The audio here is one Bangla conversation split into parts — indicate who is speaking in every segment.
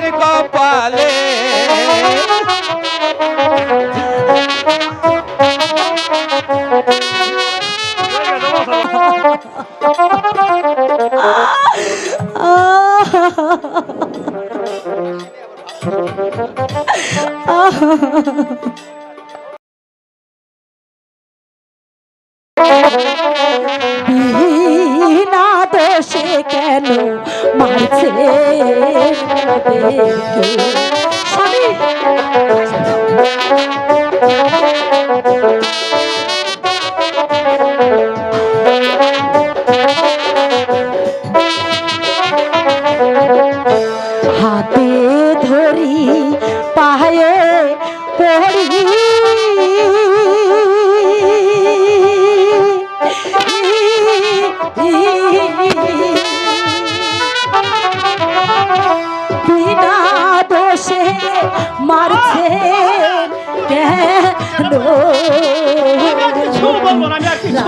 Speaker 1: মোদের কপালে।
Speaker 2: বিনা দোষে কেন হাতে ধরি পায়ে পড়ি বিনা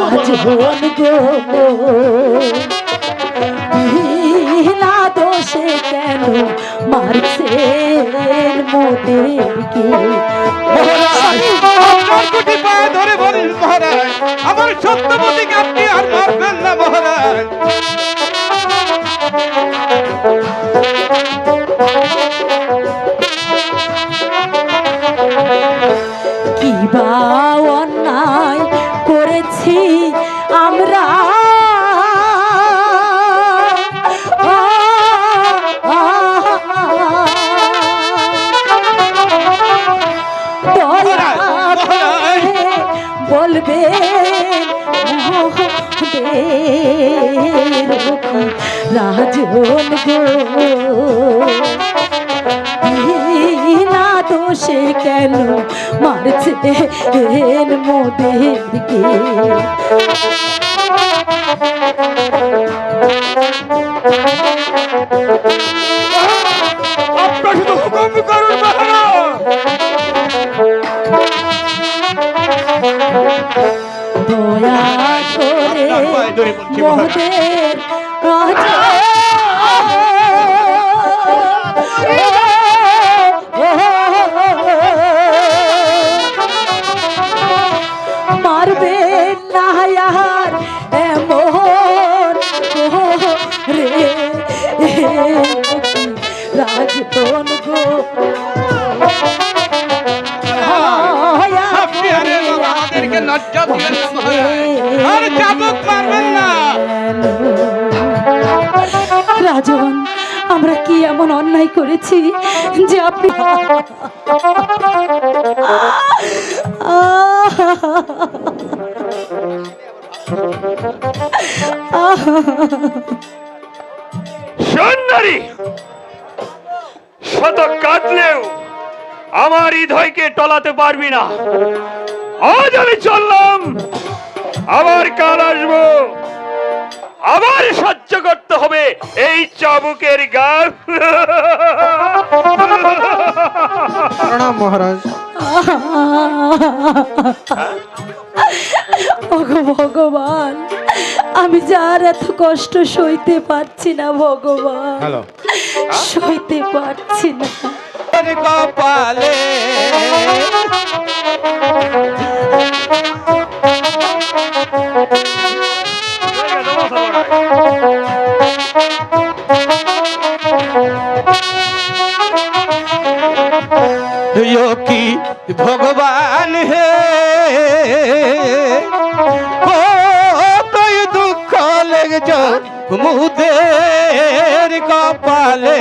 Speaker 2: রাজন গো দোষে কেন মারছেন মোদেরকে
Speaker 1: মহারাজ আমার সত্যবতীকে আপনি আর মারবেন না মহারাজ।
Speaker 2: রাজন গো না দোষে কেন মারছে মোদেরকে? মোদের রাজা মারবে না আর এমন রে। গো।
Speaker 1: লজ্জা
Speaker 2: এমন অন্যায় করেছি যে আপনি
Speaker 3: সুন্দরী, শত কাঁদলেও আমার হৃদয়কে টলাতে পারবি না। আজ আমি চললাম, আবার কাল আসব। আবার সহ্য করতে হবে। এই চাবুকের গাল।
Speaker 4: প্রণাম মহারাজ।
Speaker 2: ওগো ভগবান আমি যার এত কষ্ট সইতে পারছি না ভগবান। সইতে পারছি না।
Speaker 1: কপালে यो की ভগবান হে? কতই দুঃখ লেগেছ মুদের কপালে।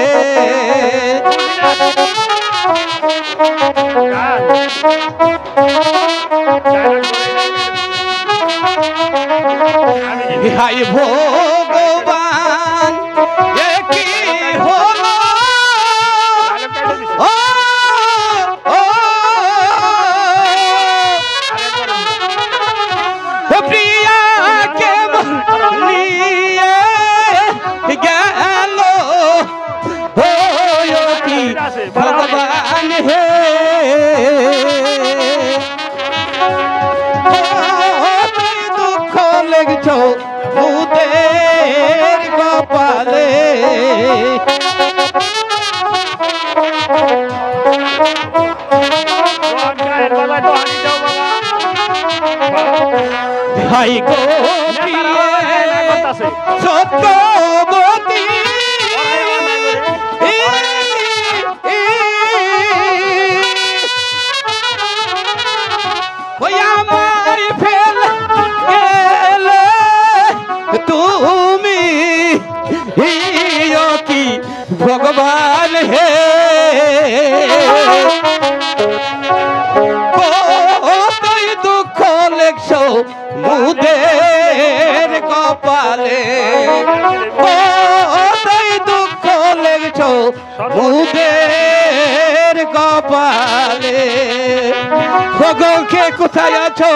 Speaker 1: হাই গো সত্যবতী তুমি কি ভগবান হে মুদের কপালে। কতই দুঃখ লেখছো মুদের কপালে। ভগকে কোথায় আছো?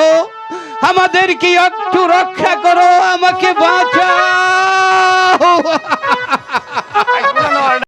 Speaker 1: আমাদের কি একটু রক্ষা করো, আমাকে বাঁচাও।